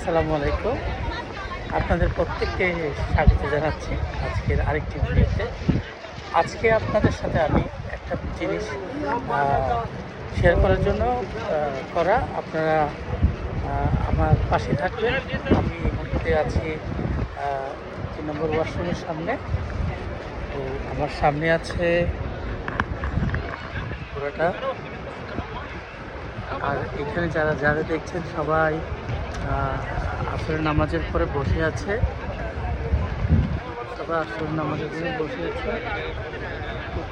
আসসালামু আলাইকুম। আপনাদের প্রত্যেককে স্বাগত জানাচ্ছি আজকের আরেকটি ভিডিওতে। আজকে আপনাদের সাথে আমি একটা জিনিস শেয়ার করার জন্য করা। আপনারা আমার পাশে থাকবেন। আমি মুহূর্তে আছি তিন নম্বর ওয়াশরুমের সামনে। তো আমার সামনে আছে পুরোটা। আর এখানে যারা যারা দেখছেন সবাই আসলে নামাজের পরে বসে আছে। সবাই আসলে নামাজের পরে বসে আছে। খুব,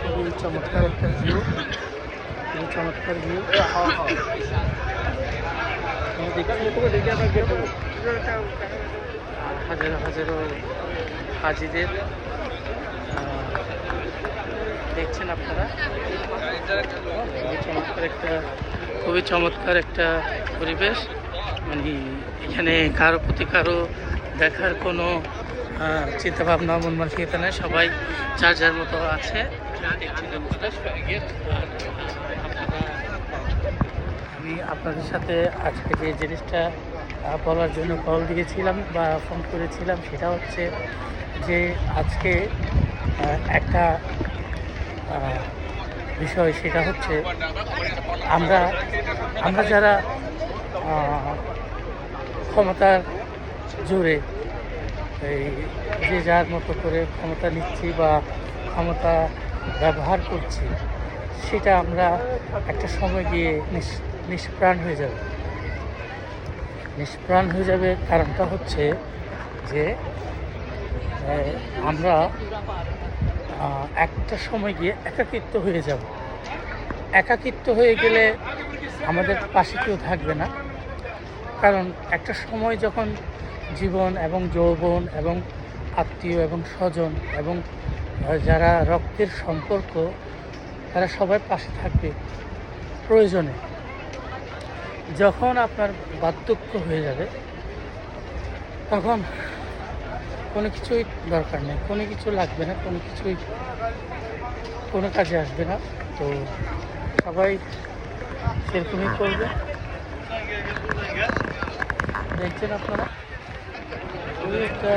খুবই চমৎকার একটা ভিউ খুবই চমৎকার ভিউ হাজারো হাজারো হাজিদের দেখছেন আপনারা? চমৎকার একটা খুবই চমৎকার একটা পরিবেশ। মানে এখানে কারও প্রতি কারও দেখার কোনো চিন্তা ভাবনা মন মানসিকতা নেই। সবাই যার যার মতো আছে। আমি আপনাদের সাথে আজকে যে জিনিসটা বলার জন্য কল দিয়েছিলাম বা ফোন করেছিলাম, সেটা হচ্ছে যে আজকে একটা বিষয় সেটা হচ্ছে, আমরা আমরা যারা ক্ষমতার জোরে এই যে যার মতো করে ক্ষমতা নিচ্ছি বা ক্ষমতা ব্যবহার করছি, সেটা আমরা একটা সময় গিয়ে নিষ্প্রাণ হয়ে যাবে। নিষ্প্রাণ হয়ে যাবে কারণটা হচ্ছে যে আমরা একটা সময় গিয়ে একাকিত্ব হয়ে যাব। একাকিত্ব হয়ে গেলে আমাদের পাশে কেউ থাকবে না। কারণ একটা সময় যখন জীবন এবং যৌবন এবং আত্মীয় এবং স্বজন এবং যারা রক্তের সম্পর্ক, তারা সবাই পাশে থাকবে প্রয়োজনে। যখন আপনার বার্ধক্য হয়ে যাবে, তখন কোনো কিছুই দরকার নেই। কোনো কিছু লাগবে না, কোনো কিছুই কোনো কাজে আসবে না। তো সবাই সেরকমই করবে। দেখছেন আপনারা? খুবই একটা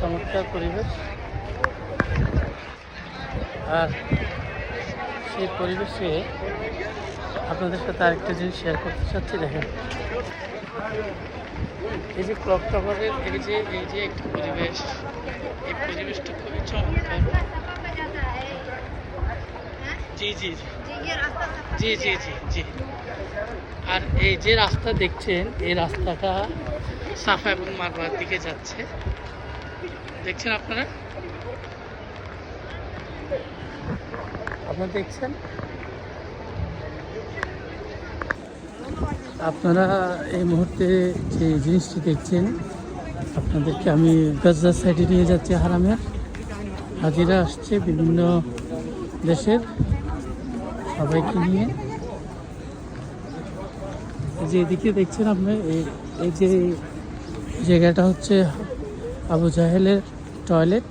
চমৎকার পরিবেশ। আর সেই পরিবেশে আপনাদের সাথে আরেকটা জিনিস শেয়ার করতে চাচ্ছি, দেখেন। এই যে ক্লক টাওয়ারের এই যে এই যে একটা পরিবেশ, এই পরিবেশটা খুবই চমৎকার। জি জি জি। জি জি জি আর এই যে রাস্তা দেখছেন, এই রাস্তাটা সাফা এবং মারবার দিকে যাচ্ছে। দেখছেন আপনারা? আপনারা দেখছেন? আপনারা এই মুহূর্তে যে জিনিসটি দেখছেন, আপনাদেরকে আমি গাজা সাইডে নিয়ে যাচ্ছি হারামের। হাজিরা আসছে বিভিন্ন দেশের সবাইকে নিয়ে। যে এদিকে দেখছেন আপনি এই যে জায়গাটা হচ্ছে আবু জাহেলের টয়লেট।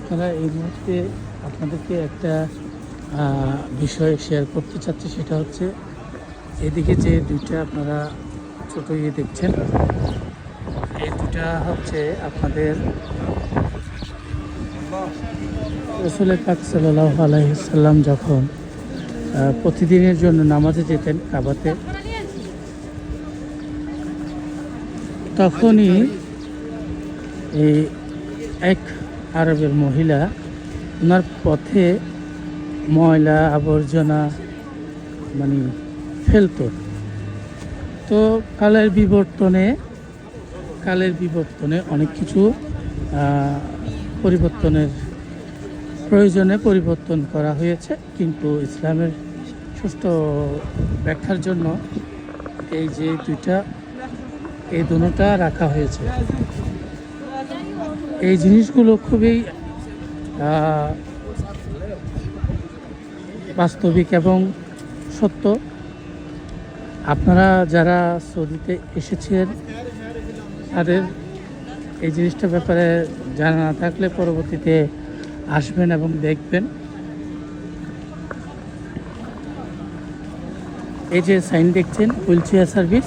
আপনারা এই মুহূর্তে আপনাদেরকে একটা বিষয় শেয়ার করতে চাচ্ছি, সেটা হচ্ছে এদিকে যে দুইটা আপনারা ছোট ইয়ে দেখছেন, এই দুটা হচ্ছে আপনাদের রসুল পাক সাল্লাহ যখন প্রতিদিনের জন্য নামাজে যেতেন কাবাতে, তখনই এই এক আরবের মহিলা, ওনার পথে ময়লা, আবর্জনা মানে ফেলতো। তো কালের বিবর্তনে কালের বিবর্তনে অনেক কিছু পরিবর্তনের প্রয়োজনে পরিবর্তন করা হয়েছে। কিন্তু ইসলামের সুষ্ঠু ব্যাখ্যার জন্য এই যে দুইটা, এই দুটোটা রাখা হয়েছে। এই জিনিসগুলো খুবই বাস্তবিক এবং সত্য। আপনারা যারা সৌদিতে এসেছেন, তাদের এই জিনিসটার ব্যাপারে জানা না থাকলে পরবর্তীতে আসবেন এবং দেখবেন। এই যে সাইন দেখছেন, হুইল চেয়ার সার্ভিস।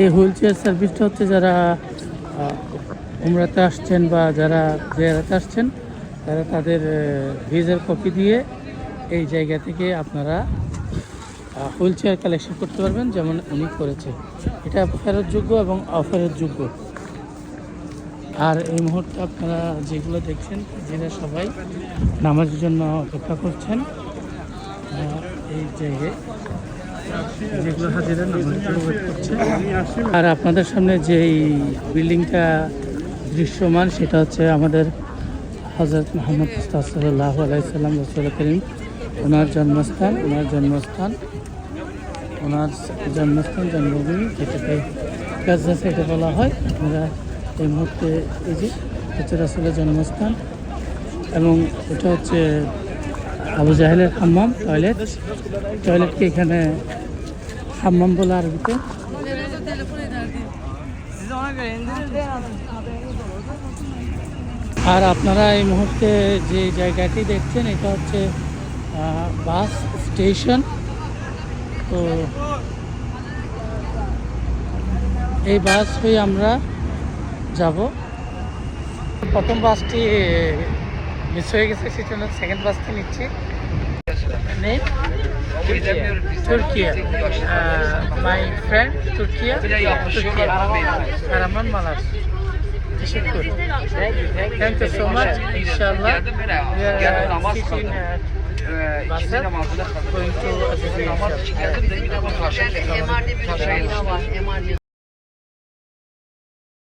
এই হুইল চেয়ার সার্ভিসটা হচ্ছে যারা উমরাতে আসছেন বা যারা জেরাতে আসছেন, তারা তাদের ভিজার কপি দিয়ে এই জায়গা থেকে আপনারা হুইল চেয়ার কালেকশন করতে পারবেন যেমন উনি করেছে। এটা ফেরতযোগ্য এবং অফেরতযোগ্য। আর এই মুহূর্তে আপনারা যেগুলো দেখছেন, যেটা সবাই নামাজের জন্য অপেক্ষা করছেন এই জায়গায় যেগুলো হাজিরা wait করছে আর আপনাদের সামনে যে বিল্ডিংটা দৃশ্যমান, সেটা হচ্ছে আমাদের হজরত মোহাম্মদ সাল্লাহ আলাইসাল্লাম রসুল করিম। ওনার জন্মস্থান ওনার জন্মস্থান ওনার জন্মস্থান জন্মভূমি যেটাকে গাজা সাইডে বলা হয়। আমরা এই মুহূর্তে এই যে হচ্ছে রাসুলের জন্মস্থান এবং এটা হচ্ছে আবু জাহেলের হাম্মাম টয়লেট। টয়লেটকে এখানে হাম্মাম বলে আরবিতে। আর আপনারা এই মুহূর্তে যে জায়গাটি দেখছেন এটা হচ্ছে বাস স্টেশন তো এই বাস হয়ে আমরা যাব প্রথম বাসটি মিস হয়ে গেছে সেজন্য সেকেন্ড বাসটি নিচ্ছি নেই Turkiye. Uh, my friend. teşekkür. Thank, thank you so much. İnşallah. Geldim namaz kıldım. Basın namazını kıldım. Namaz çıkardım da bir namaz taşa. MR'de bir var. MR'de.